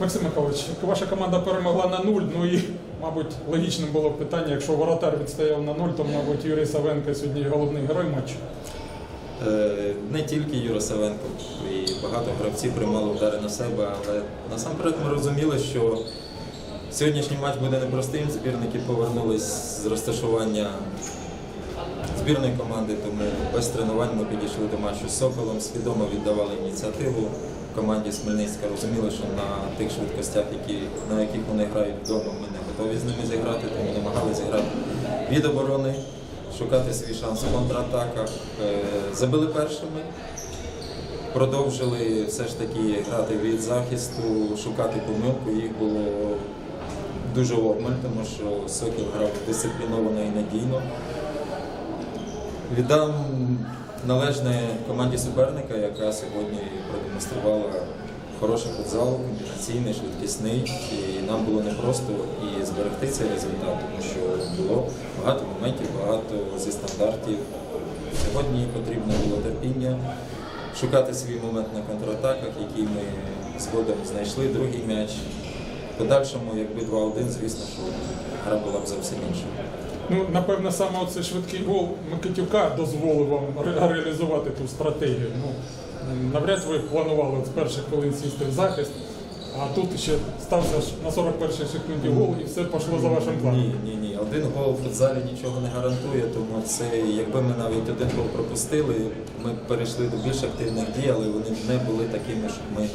Максим Михайлович, ваша команда перемогла на нуль. Ну і, мабуть, логічним було б питання, якщо воротар відстояв на нуль, то, мабуть, Юрій Савенко сьогодні головний герой матчу. Е, Не тільки Юра Савенко, і багато гравців приймали удари на себе, але насамперед ми розуміли, що сьогоднішній матч буде непростим. Збірники повернулись з розташування збірної команди, тому без тренувань ми підійшли до матчу з Соколом, свідомо віддавали ініціативу команді з Хмельницька. Розуміли, що на тих швидкостях, які, на яких вони грають вдома, ми не готові з ними зіграти, тому намагалися зіграти від оборони, шукати свій шанс в контратаках. Е, Забили першими. Продовжили все ж таки грати від захисту, шукати помилку. Їх було дуже обмаль, тому що Сокіл грав дисципліновано і надійно. Віддам належне команді суперника, яка сьогодні продемонструвала хороший футзал, комбінаційний, швидкісний. І нам було непросто і зберегти цей результат, тому що було багато моментів, багато зі стандартів. Сьогодні потрібно було терпіння, шукати свій момент на контратаках, який ми згодом знайшли. Другий м'яч. В подальшому, якби 2-1, звісно, що гра була б зовсім інша. Ну, напевно, саме оцей швидкий гол Микитюка дозволив вам ре- реалізувати ту стратегію. Ну, навряд ви планували з перших хвилин сісти в захист, а тут ще стався на 41-й секунді гол і все пішло за вашим планом. Ні, ні, ні. Один гол в футзалі нічого не гарантує, тому це, якби ми навіть один гол пропустили, ми перейшли до більш активних дій, але вони не були такими, щоб ми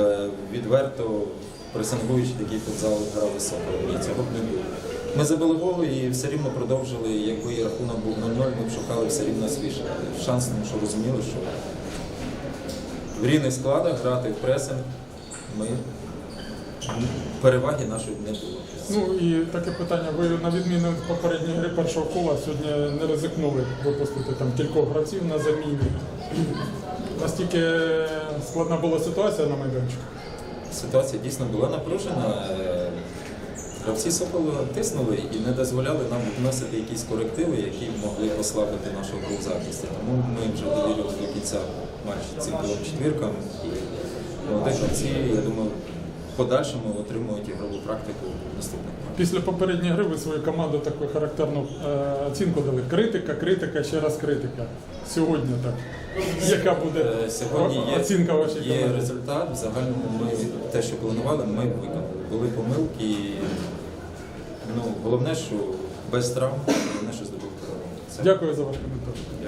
е, відверто пресингуючи такий футзал грали з Соколом. Ні, цього б не було. Ми забили гол і все рівно продовжили. Якби рахунок був 0-0, ми б шукали все рівно свій шанс, тому що розуміли, що в рівних складах грати в пресинг ми переваги нашої не було. Ну і таке питання. Ви на відміну від попередньої гри першого кола сьогодні не ризикнули випустити там кількох гравців на заміні. Настільки складна була ситуація на майданчику. Ситуація дійсно була напружена. Гравці Соколу тиснули і не дозволяли нам вносити якісь корективи, які могли послабити в захисті. Тому ми вже довірилися до кінця матчу цим двом четвіркам. Молоді гравці, я думаю, в подальшому отримують ігрову практику наступних. Після попередньої гри ви свою команду таку характерну е, оцінку дали. Критика, критика, ще раз критика. Сьогодні так. Яка буде Е, Сьогодні є, оцінка вашої є команди? результат. В загальному ми те, що планували, ми виконали. Були помилки. і, Ну, головне, що без травм, головне, що здобув. Дякую за ваш коментар.